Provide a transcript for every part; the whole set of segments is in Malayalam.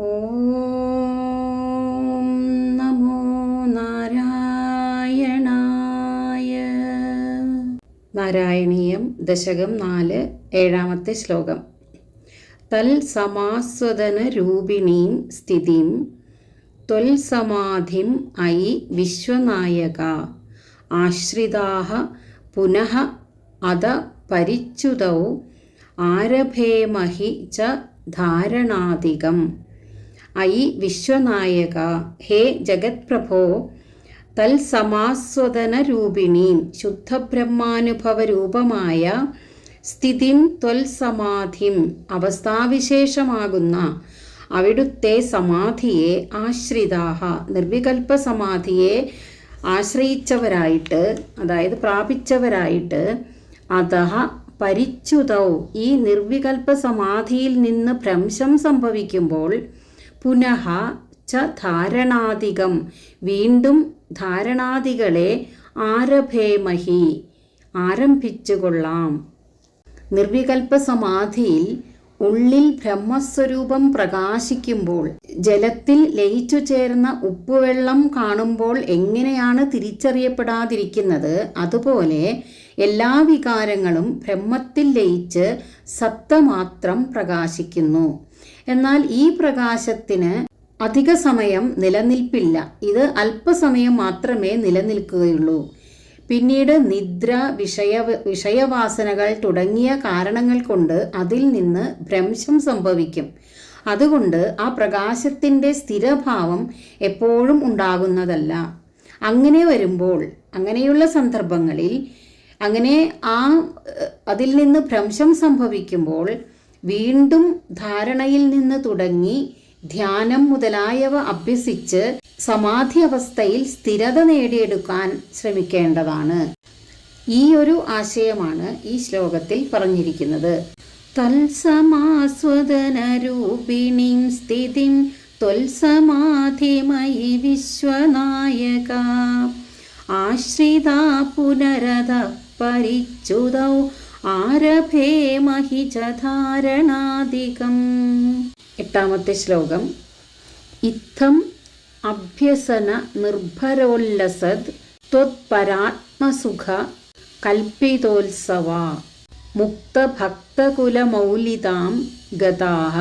ഓം നമോ നാരായണായ. നാരായണീയം ദശകം നാല് ഏഴാമത്തെ ശ്ലോകം. തൽ സമാസ്വദന രൂപിണീം സ്ഥിതിം ത്വൽസമാധിം ഐ വിശ്വനായക. ആശ്രിതാഹ പുനഃ അത പരിച്യുതൗ ആരഭേമഹി ച ധാരണാധികം. ഐ വിശ്വനായക. ഹേ ജഗത്പ്രഭോ. തൽസമാസ്വദനരൂപിണീം ശുദ്ധബ്രഹ്മാനുഭവരൂപമായ സ്ഥിതിം ത്വൽസമാധിം അവസ്ഥാവിശേഷമാകുന്ന അവിടുത്തെ സമാധിയെ ആശ്രിതാഹ. നിർവികൽപ്പ സമാധിയെ ആശ്രയിച്ചവരായിട്ട് അതായത് പ്രാപിച്ചവരായിട്ട് അതഹ പരിച്യുതൗ ഈ നിർവികൽപ്പ സമാധിയിൽ നിന്ന് ഭ്രംശം സംഭവിക്കുമ്പോൾ പുനഃ ച ധാരണാധികം. വീണ്ടും ധാരണാദികളെ ആരഭേമഹി ആരംഭിച്ചുകൊള്ളാം. നിർവികൽപ്പ സമാധിയിൽ ഉള്ളിൽ ബ്രഹ്മസ്വരൂപം പ്രകാശിക്കുമ്പോൾ ജലത്തിൽ ലയിച്ചു ചേർന്ന ഉപ്പുവെള്ളം കാണുമ്പോൾ എങ്ങനെയാണ് തിരിച്ചറിയപ്പെടാതിരിക്കുന്നത്? അതുപോലെ എല്ലാ വികാരങ്ങളും ബ്രഹ്മത്തിൽ ലയിച്ച് സത്തമാത്രം പ്രകാശിക്കുന്നു. എന്നാൽ ഈ പ്രകാശത്തിന് അധിക സമയം നിലനിൽപ്പില്ല. ഇത് അല്പസമയം മാത്രമേ നിലനിൽക്കുകയുള്ളൂ. പിന്നീട് നിദ്ര വിഷയ വിഷയവാസനകൾ തുടങ്ങിയ കാരണങ്ങൾ കൊണ്ട് അതിൽ നിന്ന് ഭ്രംശം സംഭവിക്കും. അതുകൊണ്ട് ആ പ്രകാശത്തിന്റെ സ്ഥിരഭാവം എപ്പോഴും ഉണ്ടാകുന്നതല്ല. അങ്ങനെ വരുമ്പോൾ അങ്ങനെയുള്ള സന്ദർഭങ്ങളിൽ അങ്ങനെ ആ അതിൽ നിന്ന് ഭ്രംശം സംഭവിക്കുമ്പോൾ വീണ്ടും ധാരണയിൽ നിന്ന് തുടങ്ങി ധ്യാനം മുതലായവ അഭ്യസിച്ച് സമാധി അവസ്ഥയിൽ സ്ഥിരത നേടിയെടുക്കാൻ ശ്രമിക്കേണ്ടതാണ്. ഈ ഒരു ആശയമാണ് ഈ ശ്ലോകത്തിൽ പറഞ്ഞിരിക്കുന്നത്. തൽസമാസ്വദനരൂപിണീം സ്ഥിതിം ത്വൽസമാധിമയി വിശ്വനായക. ആശ്രിത പുനരത പരിച്യുതൗ ആരഭേ ധാരണാധികം എട്ടാമത്തെ ശ്ലോകം. ഇത്തം അഭ്യസന നിർഭരോല്ലസത് ത്വത്പരാത്മസുഖ കൽപ്പിതോത്സവ മുക്തഭക്തകുലമൗലിതാം ഗതാഹ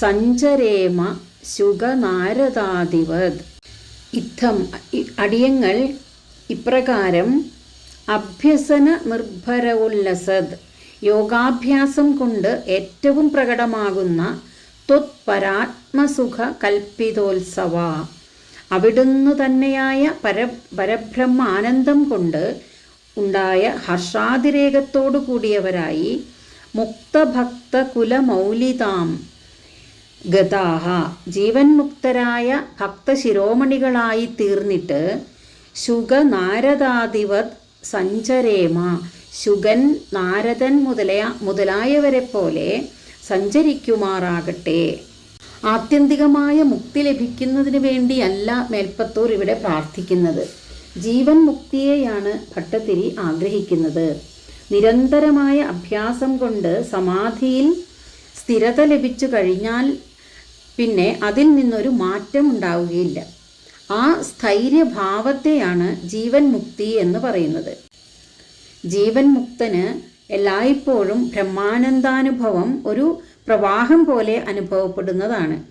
സഞ്ചരേമ ശുഗനാരദാദിവത് ഇത്തം അടിയങ്ങൾ ഇപ്രകാരം അഭ്യസന നിർഭരോല്ലസത് യോഗാഭ്യാസം കൊണ്ട് ഏറ്റവും പ്രകടമാകുന്ന ത്വത്പരാത്മസുഖ കൽപ്പിതോത്സവ. അവിടുന്ന് തന്നെയായ പര പരബ്രഹ്മ ആനന്ദം കൊണ്ട് ഉണ്ടായ ഹർഷാതിരേകത്തോടു കൂടിയവരായി മുക്തഭക്ത കുലമൗലിതാം ഗതാഹ ജീവൻ മുക്തരായ ഭക്തശിരോമണികളായി തീർന്നിട്ട് ശുഗ നാരദാദിവത് സഞ്ചരേമ. ശുഗൻ നാരദൻ മുതലയ മുതലായവരെ പോലെ സഞ്ചരിക്കുമാറാകട്ടെ. ആത്യന്തികമായ മുക്തി ലഭിക്കുന്നതിന് വേണ്ടിയല്ല മേൽപ്പത്തൂർ ഇവിടെ പ്രാർത്ഥിക്കുന്നത്. ജീവൻ മുക്തിയെയാണ് ഭട്ടതിരി ആഗ്രഹിക്കുന്നത്. നിരന്തരമായ അഭ്യാസം കൊണ്ട് സമാധിയിൽ സ്ഥിരത ലഭിച്ചു കഴിഞ്ഞാൽ പിന്നെ അതിൽ നിന്നൊരു മാറ്റം ഉണ്ടാവുകയില്ല. ആ സ്ഥൈര്യഭാവത്തെയാണ് ജീവൻ മുക്തി എന്ന് പറയുന്നത്. ജീവൻ മുക്തന് എല്ലായ്പ്പോഴും ബ്രഹ്മാനന്ദാനുഭവം ഒരു പ്രവാഹം പോലെ അനുഭവപ്പെടുന്നതാണ്.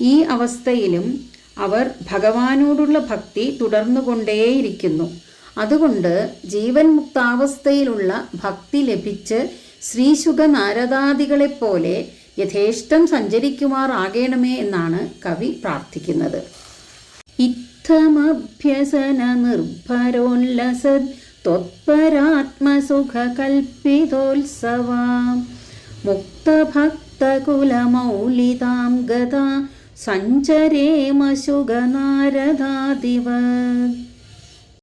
ഈ അവസ്ഥയിലും അവർ ഭഗവാനോടുള്ള ഭക്തി തുടർന്നുകൊണ്ടേയിരിക്കുന്നു. അതുകൊണ്ട് ജീവൻ മുക്താവസ്ഥയിലുള്ള ഭക്തി ലഭിച്ച് ശ്രീശുഖ നാരദാദികളെപ്പോലെ യഥേഷ്ടം സഞ്ചരിക്കുമാറാകണമേ എന്നാണ് കവി പ്രാർത്ഥിക്കുന്നത്. इत्थमभ्यसननिर्भरोल्लसद् त्वत्परात्मसुखकल्पितोत्सवां मुक्तभक्तकुलमौलितां गता सञ्चरेम शुगनारदादिवत्